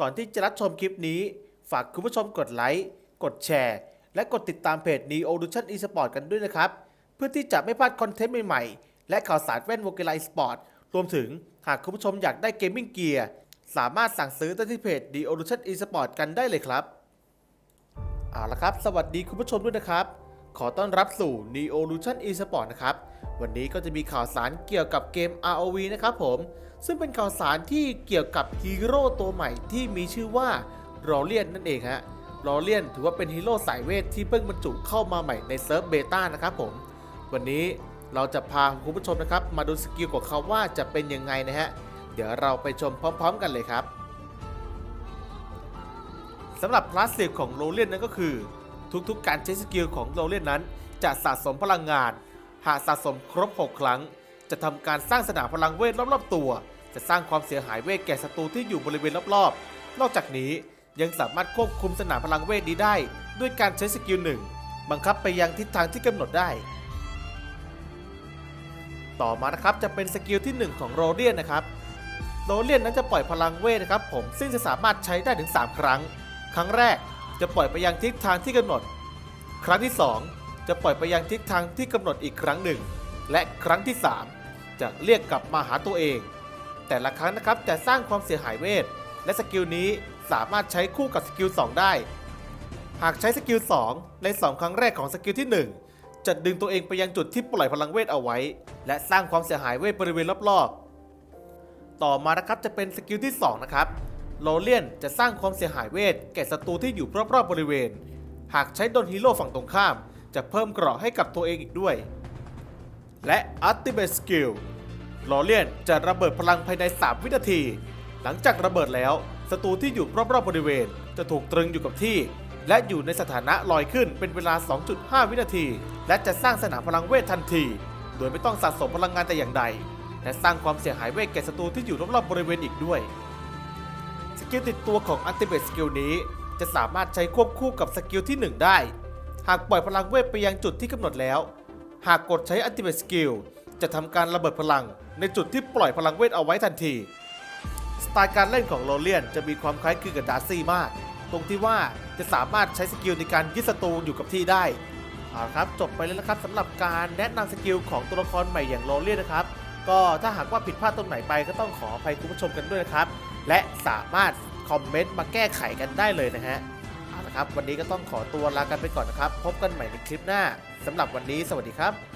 ก่อนที่จะรับชมคลิปนี้ ฝากคุณผู้ชมกดไลค์ กดแชร์ และกดติดตามเพจ Neo Lution Esport กันด้วยนะครับ เพื่อที่จะไม่พลาดคอนเทนต์ใหม่ๆ และข่าวสารแว่นวงกีฬาสปอร์ต รวมถึงหากคุณผู้ชมอยากได้เกมมิ่งเกียร์สามารถสั่งซื้อได้ที่เพจ Neo Lution Esport กันได้เลยครับเอาละครับ สวัสดีคุณผู้ชมด้วยนะครับ ขอต้อนรับสู่ Neo Lution Esport นะครับ วันนี้ก็จะมีข่าวสารเกี่ยวกับเกม ROV นะครับผม ซึ่งเป็นข่าวสารที่เกี่ยวกับฮีโร่ตัวใหม่ที่มีชื่อว่ารอเลียนนั่นเองฮะรอเลียนถือว่าเป็นฮีโร่สายเวทที่เพิ่งบรรจุเข้ามาใหม่ในเซิร์ฟเบต้านะครับผม วันนี้เราจะพาคุณผู้ชมนะครับ มาดูสกิลของเขาว่าจะเป็นยังไงนะฮะ เดี๋ยวเราไปชมพร้อม ๆ กันเลยครับสำหรับพลาสติกของโรเลียนนั้นก็คือ ทุกๆ การใช้สกิลของโรเลียนนั้น จะสะสมพลังงาน หากสะสมครบ 6 ครั้ง จะทำการสร้างสนามพลังเวทรอบๆตัว จะสร้างความเสียหายเวทแก่ศัตรูที่อยู่บริเวณรอบๆ นอกจากนี้ยังสามารถควบคุมสนามพลังเวทนี้ได้ ด้วยการใช้สกิลหนึ่งบังคับไปยังทิศทางที่กำหนดได้ ต่อมานะครับจะเป็นสกิลที่ 1 ของโรเลียนนะครับโรเลียนนั้นจะปล่อยพลังเวทนะครับผมซึ่งจะสามารถใช้ได้ถึง 3 ครั้ง ครั้งแรก จะปล่อยไปยังทิศทางที่กำหนด ครั้งที่ 2 จะปล่อยไปยังทิศทางที่กำหนดอีกครั้งหนึ่ง และครั้งที่ 3 จะเรียกกลับมาหาตัวเอง แต่ละครั้งนะครับจะสร้างความเสียหายเวท และสกิลนี้สามารถใช้คู่กับสกิล2ได้ หากใช้สกิล2ใน 2 ครั้งแรกของสกิลที่ 1 จะดึงตัวเองไปยังจุดที่ปล่อยพลังเวทเอาไว้ และสร้างความเสียหายเวทบริเวณรอบๆ ต่อมานะครับจะเป็นสกิลที่2นะครับ โรเลียนจะสร้างความเสียหายเวทแก่ศัตรูที่อยู่รอบๆบริเวณ หากใช้โดนฮีโร่ฝั่งตรงข้าม จะเพิ่มเกราะให้กับตัวเองอีกด้วย และ Ultimate Skill โรเลียนจะระเบิดพลังภายใน 3 วินาที หลังจากระเบิดแล้วศัตรูที่อยู่รอบๆบริเวณ จะถูกตรึงอยู่กับที่ และอยู่ในสถานะลอยขึ้นเป็นเวลา 2.5 วินาที และจะสร้างสนามพลังเวททันที โดยไม่ต้องสะสมพลังงานแต่อย่างใดและสร้างความเสียหายเวทแก่ศัตรูที่อยู่รอบๆบริเวณอีกด้วย สกิลติดตัวของ Ultimate Skill นี้ จะสามารถใช้ควบคู่กับสกิลที่ 1 ได้ หากปล่อยพลังเวทไปยังจุดที่กำหนดแล้ว หากกดใช้ Ultimate Skill จะทำการระเบิดพลังในจุดที่ปล่อยพลังเวทเอาไว้ทันที สไตล์การเล่นของโรเลียนจะมีความคล้ายคลึงกับดาร์ซี่มาก ตรงที่ว่าจะสามารถใช้สกิลในการยึดศัตรูอยู่กับที่ได้เอาละครับจบไปแล้วนะครับสำหรับการแนะนำสกิลของตัวละครใหม่อย่างโรเลียนนะครับ ก็ถ้าหากว่าผิดพลาดตรงไหนไปก็ต้องขออภัยคุณผู้ชมกันด้วยนะครับ และสามารถคอมเมนต์มาแก้ไขกันได้เลยนะฮะเอาละครับ วันนี้ก็ต้องขอตัวลากันไปก่อนนะครับ พบกันใหม่ในคลิปหน้าสำหรับวันนี้สวัสดีครับ